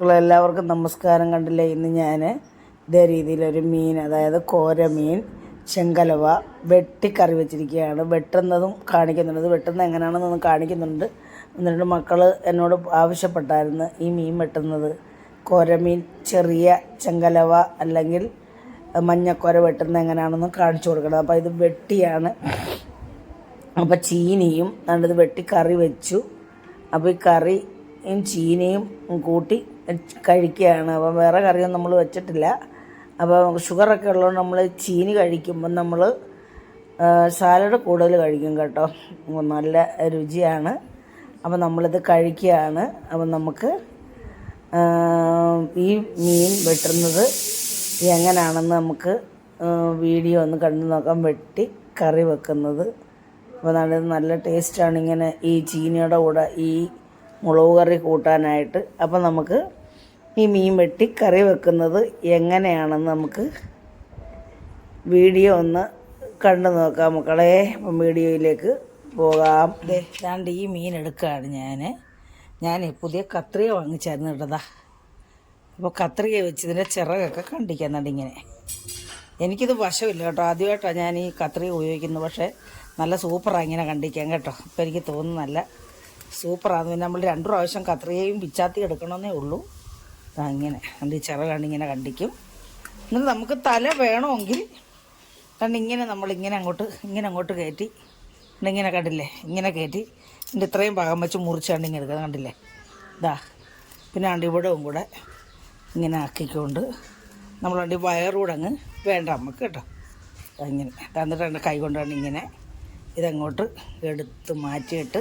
മക്കളെ എല്ലാവർക്കും നമസ്കാരം കണ്ടില്ലേ? ഇന്ന് ഞാൻ ഇതേ രീതിയിലൊരു മീൻ അതായത് കോരമീൻ ചെങ്കലവ വെട്ടിക്കറി വെച്ചിരിക്കുകയാണ്. വെട്ടുന്നതും കാണിക്കുന്നുണ്ട്. വെട്ടുന്നത് എങ്ങനെയാണെന്നൊന്ന് കാണിക്കുന്നുണ്ട്. എന്നിട്ട് മക്കൾ എന്നോട് ആവശ്യപ്പെട്ടായിരുന്നു ഈ മീൻ വെട്ടുന്നത്. കോരമീൻ ചെറിയ ചെങ്കലവ അല്ലെങ്കിൽ മഞ്ഞക്കോര വെട്ടുന്നത് എങ്ങനെയാണെന്ന് കാണിച്ചു കൊടുക്കണം. അപ്പോൾ ഇത് വെട്ടിയാണ്. അപ്പോൾ ചീനിയും നല്ലത് വെട്ടി കറി വെച്ചു. അപ്പോൾ ഈ കറിയും ചീനിയും കൂട്ടി കഴിക്കുകയാണ്. അപ്പം വേറെ കറിയൊന്നും നമ്മൾ വെച്ചിട്ടില്ല. അപ്പോൾ ഷുഗറൊക്കെ ഉള്ളതുകൊണ്ട് നമ്മൾ ചീനി കഴിക്കുമ്പം നമ്മൾ സാലഡ് കൂടുതൽ കഴിക്കും കേട്ടോ. നല്ല രുചിയാണ്. അപ്പം നമ്മളിത് കഴിക്കുകയാണ്. അപ്പം നമുക്ക് ഈ മീൻ വെട്ടുന്നത് എങ്ങനെയാണെന്ന് നമുക്ക് വീഡിയോ ഒന്ന് കണ്ടു നോക്കാം. വെട്ടി കറി വെക്കുന്നത്. അപ്പോൾ നല്ല നല്ല ടേസ്റ്റാണ് ഇങ്ങനെ ഈ ചീനിയുടെ കൂടെ ഈ മുളക് കറി കൂട്ടാനായിട്ട് അപ്പം നമുക്ക് ഈ മീൻ വെട്ടി കറി വെക്കുന്നത് എങ്ങനെയാണെന്ന് നമുക്ക് വീഡിയോ ഒന്ന് കണ്ടു നോക്കാം മക്കളെ. അപ്പം വീഡിയോയിലേക്ക് പോകാം. ഏതാണ്ട് ഈ മീൻ എടുക്കുകയാണ് ഞാൻ. ഞാൻ പുതിയ കത്രിക വാങ്ങിച്ചായിരുന്നു കേട്ടതാ അപ്പോൾ കത്രിക വെച്ച് ഇതിന്റെ ചിറകൊക്കെ കണ്ടിക്കുന്നുണ്ട് ഇങ്ങനെ. എനിക്കിത് വശമില്ല കേട്ടോ. ആദ്യമായിട്ടാണ് ഞാൻ ഈ കത്രിക ഉപയോഗിക്കുന്നത്. പക്ഷേ നല്ല സൂപ്പറാണ് ഇങ്ങനെ കണ്ടിക്കാൻ കേട്ടോ. അപ്പോൾ എനിക്ക് തോന്നുന്നു നല്ല സൂപ്പറാണ് പിന്നെ നമ്മൾ രണ്ട് പ്രാവശ്യം കത്രികയും പിച്ചാത്തി എടുക്കണമെന്നേ ഉള്ളൂ. അങ്ങനെ എന്ത് കണ്ട് ഈ ചിറകാണ് ഇങ്ങനെ കണ്ടിക്കും. എന്നിട്ട് നമുക്ക് തല വേണമെങ്കിൽ കണ്ട് ഇങ്ങനെ നമ്മളിങ്ങനെ അങ്ങോട്ട് ഇങ്ങനെ അങ്ങോട്ട് കയറ്റി. എന്നിട്ട് ഇങ്ങനെ കണ്ടില്ലേ? ഇങ്ങനെ കയറ്റി. ഇതിന്റെ ഇത്രയും ഭാഗം വെച്ച് മുറിച്ച് ഇങ്ങനെ എടുക്കുക കണ്ടില്ലേ? ഇതാ പിന്നെ ആണ്ട് കൂടെ ഇങ്ങനെ ആക്കിക്കൊണ്ട് അണ്ടി വയറൂടെ അങ്ങ് വേണ്ട നമുക്ക് കേട്ടോ. അങ്ങനെ തന്നിട്ടുണ്ട് കൈ കൊണ്ടാണ് ഇങ്ങനെ ഇതങ്ങോട്ട് എടുത്ത് മാറ്റിയിട്ട്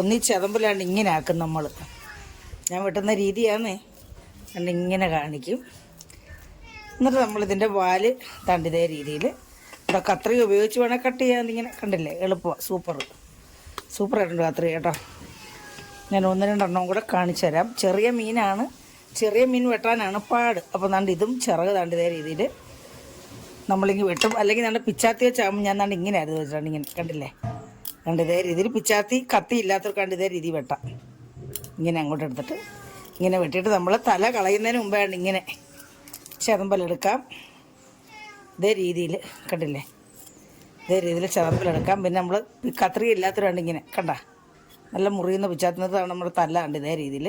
ഒന്നീ ചതമ്പിലാണ്ട് ഇങ്ങനെ ആക്കും നമ്മൾ ഞാൻ വെട്ടുന്ന രീതിയാന്നേ. കണ്ട് ഇങ്ങനെ കാണിക്കും. എന്നിട്ട് നമ്മളിതിന്റെ വാൽ തണ്ടിതേ രീതിയിൽ ഇവിടെ കത്രിക ഉപയോഗിച്ച് വേണേൽ കട്ട് ചെയ്യാൻ ഇങ്ങനെ കണ്ടില്ലേ? എളുപ്പമാണ് സൂപ്പർ സൂപ്പറായിട്ടുണ്ട് കത്രിക കേട്ടോ. ഞാൻ ഒന്ന് രണ്ടെണ്ണം കൂടെ കാണിച്ചു തരാം. ചെറിയ മീനാണ്. ചെറിയ മീൻ വെട്ടാനാണ് പാട്. അപ്പോൾ നാണ്ട് ഇതും ചിറക് താണ്ട് രീതിയിൽ നമ്മളിങ്ങനെ വെട്ടും. അല്ലെങ്കിൽ നല്ല പിച്ചാത്തി വെച്ചാകുമ്പോൾ ഞാൻ നാണ്ട് ഇങ്ങനെ ആയിരുന്നു വെച്ചിട്ടുണ്ട് ഇങ്ങനെ കണ്ടില്ലേ? കണ്ട് ഇതേ രീതിയിൽ പിച്ചാത്തി കത്തി ഇല്ലാത്തവർക്ക് കണ്ട് ഇതേ രീതി വെട്ടാം. ഇങ്ങനെ അങ്ങോട്ട് എടുത്തിട്ട് ഇങ്ങനെ വെട്ടിയിട്ട് നമ്മൾ തല കളയുന്നതിന് മുമ്പാണ് ഇങ്ങനെ ചെതമ്പലെടുക്കാം ഇതേ രീതിയിൽ കണ്ടില്ലേ? ഇതേ രീതിയിൽ ചെതമ്പലെടുക്കാം പിന്നെ നമ്മൾ കത്രിക ഇല്ലാത്തവരാണ് ഇങ്ങനെ കണ്ട? നല്ല മുറിയുന്ന പിച്ചാത്തുന്നതാണ് നമ്മൾ തല കണ്ട് ഇതേ രീതിയിൽ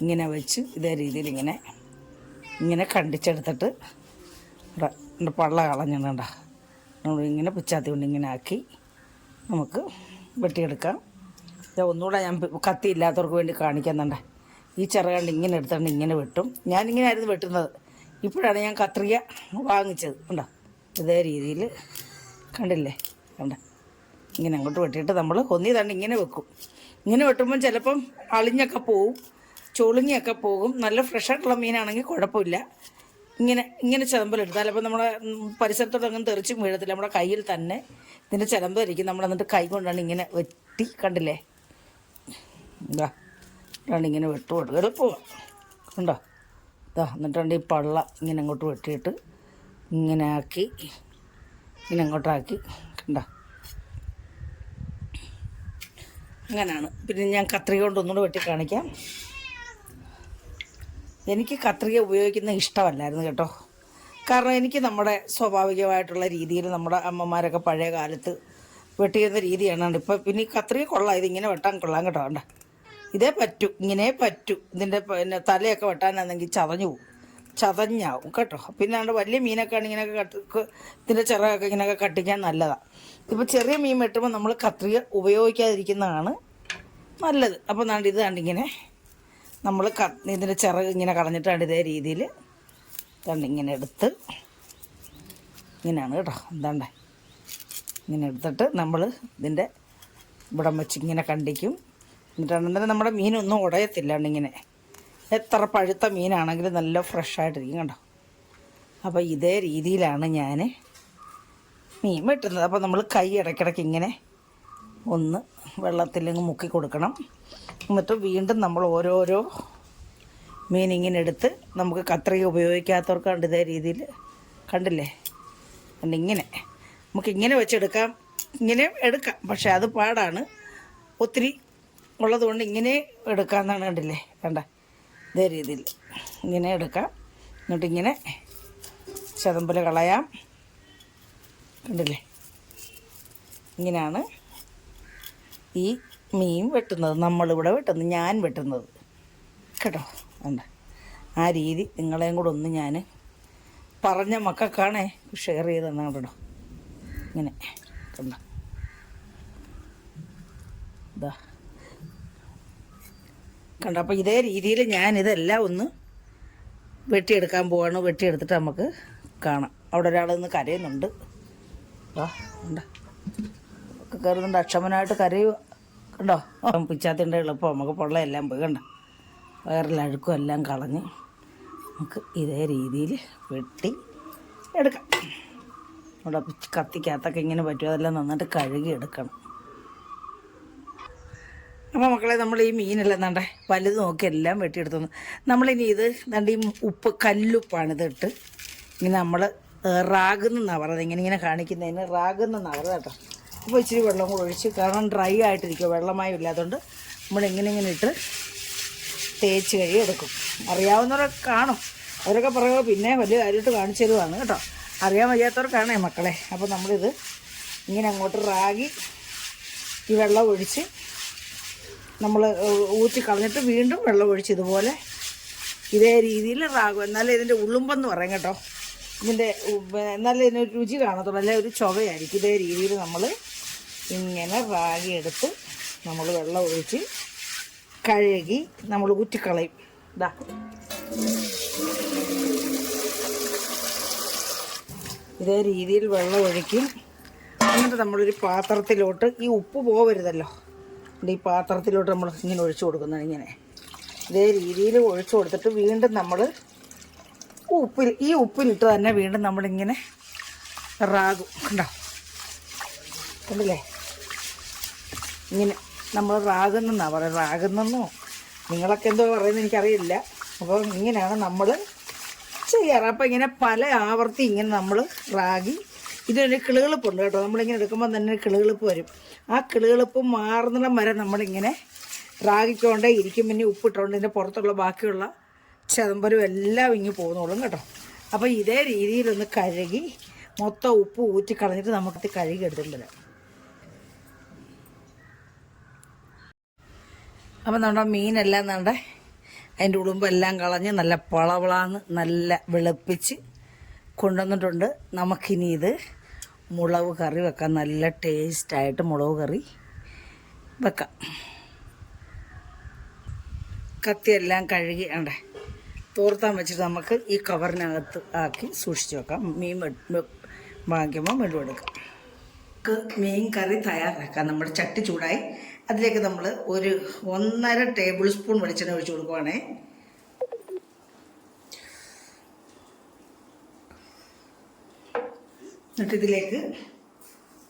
ഇങ്ങനെ വെച്ച് ഇതേ രീതിയിൽ ഇങ്ങനെ ഇങ്ങനെ കണ്ടിച്ചെടുത്തിട്ട് ഇവിടെ പള്ള കളഞ്ഞിട്ടുണ്ടാ നമ്മൾ ഇങ്ങനെ പിച്ചാത്തി കൊണ്ട് ഇങ്ങനെ ആക്കി നമുക്ക് വെട്ടിയെടുക്കാം. ഞാൻ ഒന്നുകൂടെ ഞാൻ കത്തി ഇല്ലാത്തവർക്ക് വേണ്ടി കാണിക്കുന്നുണ്ട്. ഈ ചിറകണ്ട് ഇങ്ങനെ എടുത്തുകൊണ്ട് ഇങ്ങനെ വെട്ടും. ഞാനിങ്ങനെ ആയിരുന്നു വെട്ടുന്നത്. ഇപ്പോഴാണ് ഞാൻ കത്രിക വാങ്ങിച്ചത്. കണ്ടോ? ഇതേ രീതിയിൽ കണ്ടില്ലേ? കണ്ട? ഇങ്ങനെ അങ്ങോട്ട് വെട്ടിയിട്ട് നമ്മൾ ഒന്നി തണ്ട് ഇങ്ങനെ വെക്കും. ഇങ്ങനെ വെട്ടുമ്പം ചിലപ്പം അളിഞ്ഞൊക്കെ പോവും ചൊളിഞ്ഞൊക്കെ പോകും. നല്ല ഫ്രഷായിട്ടുള്ള മീനാണെങ്കിൽ കുഴപ്പമില്ല. ഇങ്ങനെ ഇങ്ങനെ ചിലമ്പലെടുത്താൽ അപ്പം നമ്മുടെ പരിസരത്തോടെ അങ്ങനെ തെറിച്ചും വീഴത്തില്ല. നമ്മുടെ കയ്യിൽ തന്നെ ഇതിന്റെ ചിലമ്പായിരിക്കും നമ്മൾ എന്നിട്ട് കൈ കൊണ്ടാണ് ഇങ്ങനെ വെട്ടി കണ്ടില്ലേ? എന്താ ഇതാണ് ഇങ്ങനെ വെട്ടു കൊടുക്കുക. എളുപ്പമാണ് കണ്ടോ? ഇതാ എന്നിട്ടുണ്ട് ഈ പള്ള ഇങ്ങനെ അങ്ങോട്ട് വെട്ടിയിട്ട് ഇങ്ങനെ ആക്കി ഇങ്ങനെ അങ്ങോട്ടാക്കി കണ്ടോ? അങ്ങനെയാണ്. പിന്നെ ഞാൻ കത്രിക കൊണ്ട് ഒന്നുകൂടെ വെട്ടി കാണിക്കാം. എനിക്ക് കത്രിക ഉപയോഗിക്കുന്ന ഇഷ്ടമല്ലായിരുന്നു കേട്ടോ. കാരണം എനിക്ക് നമ്മുടെ സ്വാഭാവികമായിട്ടുള്ള രീതിയിൽ നമ്മുടെ അമ്മമാരൊക്കെ പഴയ കാലത്ത് വെട്ടിയിരുന്ന രീതിയാണ് ഇപ്പം പിന്നെ കത്രിക കൊള്ളാം ഇതിങ്ങനെ വെട്ടാൻ കൊള്ളാം കേട്ടോ. വേണ്ട ഇതേ പറ്റൂ ഇങ്ങനെ പറ്റൂ. ഇതിന്റെ പിന്നെ തലയൊക്കെ വെട്ടാനാണെങ്കിൽ ചതഞ്ഞു പോകും ചതഞ്ഞാവും കേട്ടോ. പിന്നെ അവിടെ വലിയ മീനൊക്കെ ആണെങ്കിൽ ഇങ്ങനെയൊക്കെ കട്ട് ഇതിന്റെ ചിറകൊക്കെ ഇങ്ങനെയൊക്കെ കട്ടിക്കാൻ നല്ലതാണ് ഇപ്പോൾ ചെറിയ മീൻ വെട്ടുമ്പോൾ നമ്മൾ കത്രിക ഉപയോഗിക്കാതിരിക്കുന്നതാണ് നല്ലത്. അപ്പോൾ നാണ്ട് ഇത് കണ്ടിങ്ങനെ നമ്മൾ ക ഇതിന്റെ ചിറക് ഇങ്ങനെ കളഞ്ഞിട്ടാണ് ഇതേ രീതിയിൽ കണ്ട് ഇങ്ങനെ എടുത്ത് ഇങ്ങനെയാണ് കേട്ടോ എന്താണ്ടേ ഇങ്ങനെ എടുത്തിട്ട് നമ്മൾ ഇതിന്റെ ഇവിടം വെച്ച് ഇങ്ങനെ കണ്ടിക്കും. എന്നിട്ടാണെന്നുണ്ടെങ്കിൽ നമ്മുടെ മീനൊന്നും ഉടയത്തില്ല ഇങ്ങനെ. എത്ര പഴുത്ത മീനാണെങ്കിലും നല്ല ഫ്രഷായിട്ടിരിക്കും കണ്ടോ. അപ്പോൾ ഇതേ രീതിയിലാണ് ഞാൻ മീൻ വെട്ടുന്നത്. അപ്പോൾ നമ്മൾ കൈ ഇടയ്ക്കിടയ്ക്ക് ഇങ്ങനെ ഒന്ന് വെള്ളത്തിൽ മുക്കി കൊടുക്കണം. എന്നിട്ട് വീണ്ടും നമ്മൾ ഓരോരോ മീൻ ഇങ്ങനെ എടുത്ത് നമുക്ക് കത്രിക ഉപയോഗിക്കാത്തവർക്ക് കണ്ട് ഇതേ രീതിയിൽ കണ്ടില്ലേ? കണ്ട് ഇങ്ങനെ. നമുക്ക് ഇങ്ങനെ വെച്ചെടുക്കാം. ഇങ്ങനെ എടുക്കാം. പക്ഷെ അത് പാടാണ്. ഒത്തിരി ഉള്ളതുകൊണ്ട് ഇങ്ങനെ എടുക്കാമെന്നാണ് കണ്ടില്ലേ? കണ്ട. ഇതേ രീതിയിൽ ഇങ്ങനെ എടുക്കാം. എന്നിട്ട് ഇങ്ങനെ ചതമ്പൽ കളയാം. കണ്ടില്ലേ? ഇങ്ങനെയാണ് ഈ മീൻ വെട്ടുന്നത് നമ്മളിവിടെ വെട്ടുന്നത് ഞാൻ വെട്ടുന്നത്. കേട്ടോ? ഉണ്ട് ആ രീതി നിങ്ങളെയും കൂടെ ഒന്ന് ഞാൻ പറഞ്ഞ മക്കൾക്കാണേ ഷെയർ ചെയ്ത് തന്നാൽ കേട്ടോ. ഇങ്ങനെ. കണ്ടോ? ഇതാ കണ്ടോ? അപ്പോൾ ഇതേ രീതിയിൽ ഞാൻ ഇതെല്ലാം ഒന്ന് വെട്ടിയെടുക്കാൻ പോവാണ്. വെട്ടിയെടുത്തിട്ട് നമുക്ക് കാണാം. അവിടെ ഒരാൾ നിന്ന് കരയുന്നുണ്ട്. ആ ഉണ്ട് ഒക്കെ കയറുന്നുണ്ട്. അക്ഷമനായിട്ട് കരയുക കണ്ടോ? പിച്ചാത്തിന്റെ എളുപ്പം. നമുക്ക് പൊള്ളയെല്ലാം പോയി. കണ്ടോ? വയറിൽ അഴുക്കും എല്ലാം കളഞ്ഞ് നമുക്ക് ഇതേ രീതിയിൽ വെട്ടി എടുക്കാം. അവിടെ കത്തിക്കകത്തൊക്കെ ഇങ്ങനെ പറ്റും. അതെല്ലാം നന്നായിട്ട് കഴുകി എടുക്കണം. അപ്പോൾ മക്കളെ നമ്മൾ ഈ മീനെല്ലാം നണ്ടേ വലുത് നോക്കി എല്ലാം വെട്ടിയെടുത്തു നമ്മളിനി ഇത് നണ്ട ഈ ഉപ്പ് കല്ലുപ്പാണ് ഇതിട്ട് ഇങ്ങനെ നമ്മൾ റാഗുന്നെന്നാണ് പറയുന്നത് ഇങ്ങനെ ഇങ്ങനെ കാണിക്കുന്നതിന് റാഗുന്നെന്നാണ് പറയുന്നത് കേട്ടോ. അപ്പോൾ ഇച്ചിരി വെള്ളം കൂടെ ഒഴിച്ച് കാരണം ഡ്രൈ ആയിട്ടിരിക്കും വെള്ളമായും ഇല്ലാത്തതുകൊണ്ട് നമ്മൾ ഇങ്ങനെ ഇങ്ങനെ ഇട്ട് തേച്ച് കഴുകി എടുക്കും. അറിയാവുന്നവരൊക്കെ കാണും. അവരൊക്കെ പറയുക പിന്നെ വലിയ കാര്യമായിട്ട് കാണിച്ചു തരുവാണ് കേട്ടോ. അറിയാൻ വയ്യാത്തവർക്കാണേ മക്കളെ. അപ്പോൾ നമ്മളിത് ഇങ്ങനെ അങ്ങോട്ട് റാഗി ഈ വെള്ളം ഒഴിച്ച് നമ്മൾ ഊറ്റി കളഞ്ഞിട്ട് വീണ്ടും വെള്ളം ഒഴിച്ച് ഇതുപോലെ ഇതേ രീതിയിൽ റാഗും. എന്നാലേ ഇതിന്റെ ഉള്ളുമ്പെന്ന് പറയും കേട്ടോ. ഇതിന്റെ എന്നാലേ ഇതിനൊരു രുചി കാണത്തുള്ളൂ. അല്ലെ ഒരു ചൊവയായിരിക്കും ഇതേ രീതിയിൽ നമ്മൾ ഇങ്ങനെ റാഗി എടുത്ത് നമ്മൾ വെള്ളം ഒഴിച്ച് കഴുകി നമ്മൾ ഊറ്റിക്കളയും. ഇതാ ഇതേ രീതിയിൽ വെള്ളം ഒഴിക്കും എന്നിട്ട് നമ്മളൊരു പാത്രത്തിലോട്ട് ഈ ഉപ്പ് പോവരുതല്ലോ. ഈ പാത്രത്തിലോട്ട് നമ്മൾ ഇങ്ങനെ ഒഴിച്ചു കൊടുക്കുന്നത് ഇങ്ങനെ. ഇതേ രീതിയിൽ ഒഴിച്ചു കൊടുത്തിട്ട് വീണ്ടും നമ്മൾ ഉപ്പിൽ ഈ ഉപ്പിലിട്ട് തന്നെ വീണ്ടും നമ്മളിങ്ങനെ റാകും കണ്ടോ? കണ്ടില്ലേ? ഇങ്ങനെ നമ്മൾ റാകുന്നെന്നാണ് പറയുന്നത് റാകുന്നെന്നോ? നിങ്ങളൊക്കെ എന്തോ പറയുന്നത് എനിക്കറിയില്ല. അപ്പോൾ ഇങ്ങനെയാണ് നമ്മൾ ചെയ്യാറ്. അപ്പോൾ ഇങ്ങനെ പല ആവർത്തി ഇങ്ങനെ നമ്മൾ റാഗി. ഇതിനൊരു കിളുകിളിപ്പുണ്ട് കേട്ടോ. നമ്മളിങ്ങനെ എടുക്കുമ്പോൾ തന്നെ കിളുകിളിപ്പ് വരും. ആ കിളുകിളിപ്പ് മാറുന്നിടം വരെ നമ്മളിങ്ങനെ റാഗിക്കൊണ്ടേ ഇരിക്കും. പിന്നെ ഉപ്പിട്ടുകൊണ്ട് ഇതിന്റെ പുറത്തുള്ള ബാക്കിയുള്ള ചതമ്പരും എല്ലാം ഇങ്ങ് പോകുന്നോളും കേട്ടോ. അപ്പോൾ ഇതേ രീതിയിലൊന്ന് കഴുകി മൊത്തം ഉപ്പ് ഊറ്റി കളഞ്ഞിട്ട് നമുക്ക് കഴുകി എടുത്തിട്ട് അപ്പം നമ്മുടെ മീനെല്ലാം നമ്മുടെ അതിന്റെ ഉടുമ്പെല്ലാം കളഞ്ഞ് നല്ല പളവളാന്ന് നല്ല വെളുപ്പിച്ച് കൊണ്ടുവന്നിട്ടുണ്ട്. നമുക്കിനി ഇത് മുളക് കറി വെക്കാം. നല്ല ടേസ്റ്റായിട്ട് മുളക് കറി വെക്കാം. കത്തിയെല്ലാം കഴുകി അവിടെ തോർത്താൻ വെച്ചിട്ട് നമുക്ക് ഈ കവറിനകത്ത് ആക്കി സൂക്ഷിച്ച് വെക്കാം. മീൻ വാങ്ങിക്കുമ്പോൾ എടുക്കാം നമുക്ക് മീൻ കറി തയ്യാറാക്കാം. നമ്മുടെ ചട്ടി ചൂടായി. അതിലേക്ക് നമ്മൾ ഒരു ഒന്നര ടേബിൾ സ്പൂൺ വെളിച്ചെണ്ണ ഒഴിച്ച് കൊടുക്കുവാണേ. എന്നിട്ട് ഇതിലേക്ക്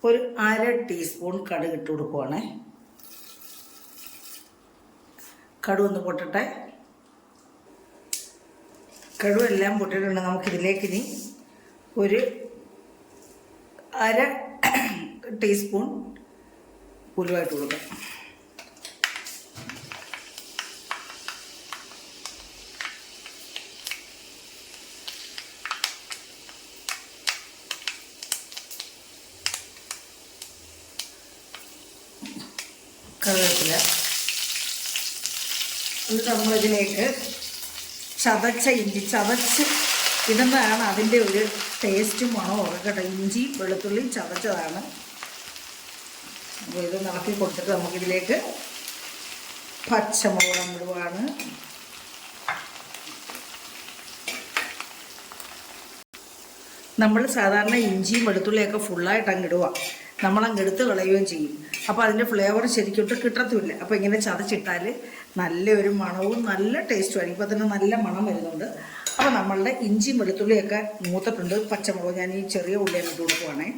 ഒരു അര ടീസ്പൂൺ കടുക് ഇട്ട് കൊടുക്കുവാണേ. കടുക് ഒന്ന് പൊട്ടട്ടെ. കടുക് എല്ലാം പൊട്ടിയിട്ടുണ്ട് നമുക്കിതിലേക്ക് ഇനി ഒരു അര ടീസ്പൂൺ ഉലുവായിട്ട് കൊടുക്കാം. കറിവേപ്പില. എന്നിട്ട് നമ്മളിതിലേക്ക് ചതച്ച ഇഞ്ചി ചതച്ച് ഇടുന്നതാണ് അതിന്റെ ഒരു ടേസ്റ്റും മണവും ഒക്കെ കേട്ടോ. ഇഞ്ചി വെളുത്തുള്ളി ചതച്ചതാണ്. ഇത് നിറക്കി കൊടുത്തിട്ട് നമുക്കിതിലേക്ക് പച്ചമുളക് ഇടുവാണ്. നമ്മൾ സാധാരണ ഇഞ്ചിയും വെളുത്തുള്ളിയൊക്കെ ഫുള്ളായിട്ട് അങ്ങ് ഇടുക നമ്മളങ്ങ് എടുത്ത് കളയുകയും ചെയ്യും. അപ്പോൾ അതിന്റെ ഫ്ലേവർ ശരിക്കും കിട്ടത്തുമില്ല. അപ്പോൾ ഇങ്ങനെ ചതച്ചിട്ടാൽ നല്ലൊരു മണവും നല്ല ടേസ്റ്റുമായിരിക്കും ഇപ്പോൾ തന്നെ നല്ല മണം വരുന്നുണ്ട്. അപ്പോൾ നമ്മളുടെ ഇഞ്ചിയും വെളുത്തുള്ളിയൊക്കെ മൂത്തിട്ടുണ്ട്. പച്ചമുളക് ഞാൻ ഈ ചെറിയ ഉള്ളിയൊക്കെ ഇട്ട് കൊടുക്കുവാണേ.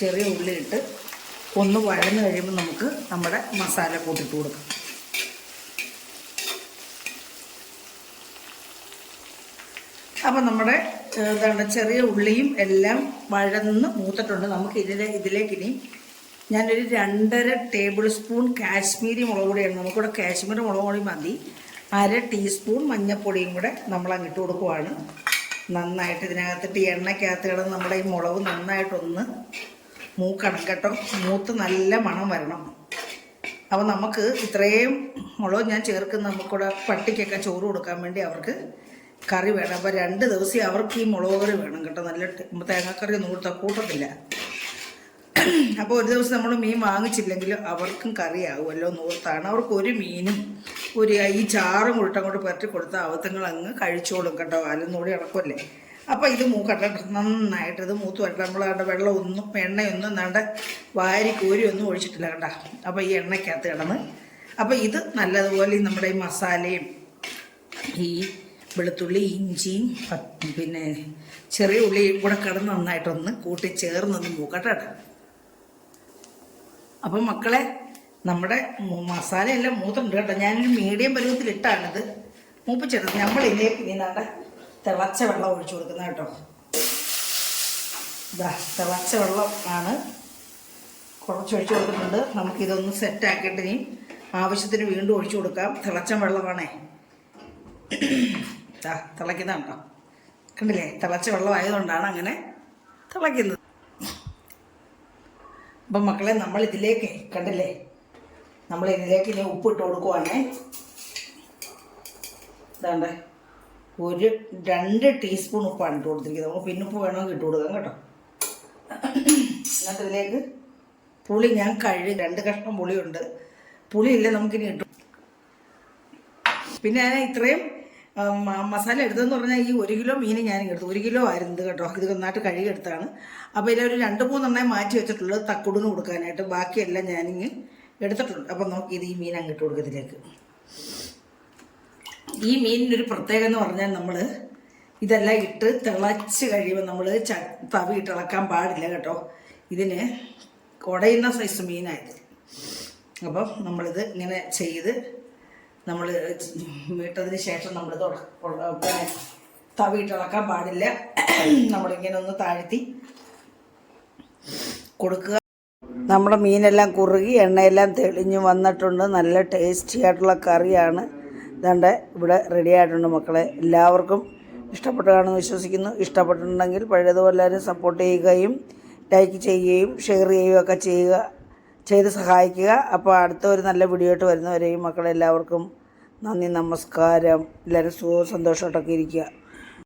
ചെറിയ ഉള്ളി ഇട്ട് ഒന്ന് വഴന്ന് കഴിയുമ്പോൾ നമുക്ക് നമ്മുടെ മസാല കൂട്ടിട്ട് കൊടുക്കാം. അപ്പം നമ്മുടെ എന്താണ് ചെറിയ ഉള്ളിയും എല്ലാം വഴന്ന് മൂത്തിട്ടുണ്ട്. നമുക്ക് ഇതിലെ ഇതിലേക്ക് ഇനി ഞാനൊരു രണ്ടര ടേബിൾ സ്പൂൺ കാശ്മീരി മുളക് പൊടിയാണ്. നമുക്കിവിടെ കാശ്മീരി മുളക് പൊടി മതി. അര ടീസ്പൂൺ മഞ്ഞൾപ്പൊടിയും കൂടെ നമ്മൾ അങ്ങിട്ട് കൊടുക്കുവാണ്. നന്നായിട്ട് ഇതിനകത്തിട്ട് എണ്ണയ്ക്കകത്ത് കിടന്ന് നമ്മുടെ ഈ മുളക് നന്നായിട്ടൊന്ന് മൂക്കണം കേട്ടോ. മൂത്ത് നല്ല മണം വരണം. അപ്പോൾ നമുക്ക് ഇത്രയും മുളക് ഞാൻ ചേർക്കുന്ന നമുക്കിവിടെ പട്ടിക്കൊക്കെ ചോറ് കൊടുക്കാൻ വേണ്ടി അവർക്ക് കറി വേണം. അപ്പോൾ രണ്ട് ദിവസം അവർക്ക് ഈ മുളക് കറി വേണം കേട്ടോ. നല്ല തേങ്ങാക്കറി ഒന്നും കൊടുത്താൽ കൂട്ടത്തില്ല. അപ്പോൾ ഒരു ദിവസം നമ്മൾ മീൻ വാങ്ങിച്ചില്ലെങ്കിലും അവർക്കും കറിയാവുമല്ലോ നൂർത്താണ് അവർക്ക് ഒരു മീനും ഒരു ഈ ചാറും കൂട്ടം അങ്ങോട്ട് പറ്റി കൊടുത്താൽ അവത്തങ്ങൾ അങ്ങ് കഴിച്ചോളും കേട്ടോ. അലന്നൂടി ഇളക്കുമല്ലേ അപ്പോൾ ഇത് മൂക്കട്ട നന്നായിട്ട് ഇത് മൂത്ത് വരട്ടെ. നമ്മൾ കണ്ട വെള്ളമൊന്നും എണ്ണയൊന്നും നണ്ട വാരി കോരിയൊന്നും ഒഴിച്ചിട്ടില്ല കണ്ട. അപ്പോൾ ഈ എണ്ണയ്ക്കകത്ത് കിടന്ന്. അപ്പോൾ ഇത് നല്ലതുപോലെ നമ്മുടെ ഈ മസാലയും ഈ വെളുത്തുള്ളി ഇഞ്ചിയും പിന്നെ ചെറിയ ഉള്ളിയും കൂടെ കിടന്ന് നന്നായിട്ടൊന്ന് കൂട്ടി ചേർന്നൊന്ന് മൂക്കട്ടെ കേട്ടോ. അപ്പം മക്കളെ നമ്മുടെ മസാലയെല്ലാം മൂത്തുണ്ട് കേട്ടോ. ഞാനൊരു മീഡിയം പരുവത്തിലിട്ടാണിത്. മൂപ്പിച്ചെടുത്ത്. നമ്മൾ ഇതിലേക്ക് ഇങ്ങനെ തിളച്ച വെള്ളം ഒഴിച്ചു കൊടുക്കുന്നത് കേട്ടോ. ഇതാ തിളച്ച വെള്ളം ആണ് കുറച്ച് ഒഴിച്ചു കൊടുക്കുന്നുണ്ട്. നമുക്കിതൊന്ന് സെറ്റാക്കിയിട്ട് ഇനി ആവശ്യത്തിന് വീണ്ടും ഒഴിച്ചു കൊടുക്കാം. തിളച്ച വെള്ളമാണേ. ഇതാ തിളയ്ക്കുന്ന കേട്ടോ കണ്ടില്ലേ? തിളച്ച വെള്ളം ആയതുകൊണ്ടാണ് അങ്ങനെ തിളയ്ക്കുന്നത്. അപ്പം മക്കളെ നമ്മൾ ഇതിലേക്ക് കണ്ടില്ലേ? നമ്മൾ ഇതിലേക്ക് ഇനി ഉപ്പിട്ട് കൊടുക്കുവാണേ. ഇതാണ്ട്. ഒരു രണ്ട് ടീസ്പൂൺ ഉപ്പാണ് ഇട്ട് കൊടുത്തിരിക്കുന്നത് നമുക്ക് പിന്നുപ്പ് വേണമെങ്കിൽ ഇട്ട് കൊടുക്കാം കേട്ടോ. എന്നിട്ട് ഇതിലേക്ക് പുളി ഞാൻ കഴുകി രണ്ട് കഷ്ണം പുളിയുണ്ട്. പുളിയില്ല നമുക്കിനി ഇട്ടു പിന്നെ ഞാൻ ഇത്രയും മസാല എടുത്തതെന്ന് പറഞ്ഞാൽ ഈ ഒരു കിലോ മീൻ ഞാൻ എടുത്തു. ഒരു കിലോ ആയിരുന്നു കേട്ടോ. ഇത് നന്നായിട്ട് കഴുകിയെടുത്താണ്. അപ്പോൾ ഇതിലൊരു രണ്ട് മൂന്നെണ്ണേ മാറ്റി വെച്ചിട്ടുള്ളത് തക്കുടിന് കൊടുക്കാനായിട്ട് ബാക്കിയെല്ലാം ഞാനിങ്ങ് എടുത്തിട്ടുണ്ട്. അപ്പം നമുക്ക് ഇത് ഈ മീൻ അങ്ങ് അങ്ങിട്ട് കൊടുക്കത്തിലേക്ക് ഈ മീനിനൊരു പ്രത്യേകത എന്ന് പറഞ്ഞാൽ നമ്മൾ ഇതെല്ലാം ഇട്ട് തിളച്ച് കഴിയുമ്പോൾ നമ്മൾ ച തവി ഇട്ട് ഇളക്കാൻ പാടില്ല കേട്ടോ. ഇതിന് കുടയുന്ന സൈസ് മീനായത്. അപ്പം നമ്മളിത് ഇങ്ങനെ ചെയ്ത് നമ്മൾ വീട്ടതിന് ശേഷം നമ്മളിത് പിന്നെ തവി ഇട്ടിളക്കാൻ പാടില്ല. നമ്മളിങ്ങനെ ഒന്ന് താഴ്ത്തി കൊടുക്കുക. നമ്മുടെ മീനെല്ലാം കുറുകി എണ്ണയെല്ലാം തെളിഞ്ഞു വന്നിട്ടുണ്ട്. നല്ല ടേസ്റ്റി ആയിട്ടുള്ള കറിയാണ്. ഇതാണ്ട് ഇവിടെ റെഡി ആയിട്ടുണ്ട് മക്കളെ. എല്ലാവർക്കും ഇഷ്ടപ്പെട്ടതാണെന്ന് വിശ്വസിക്കുന്നു. ഇഷ്ടപ്പെട്ടിട്ടുണ്ടെങ്കിൽ പഴയതുപോലെ എല്ലാവരും സപ്പോർട്ട് ചെയ്യുകയും ലൈക്ക് ചെയ്യുകയും ഷെയർ ചെയ്യുകയും ഒക്കെ ചെയ്യുക ചെയ്ത് സഹായിക്കുക. അപ്പോൾ അടുത്ത ഒരു നല്ല വീഡിയോ ആയിട്ട് വരുന്നവരെയും മക്കളെല്ലാവർക്കും നന്ദി നമസ്കാരം. എല്ലാവരും സുഖവും സന്തോഷമായിട്ടൊക്കെ ഇരിക്കുക.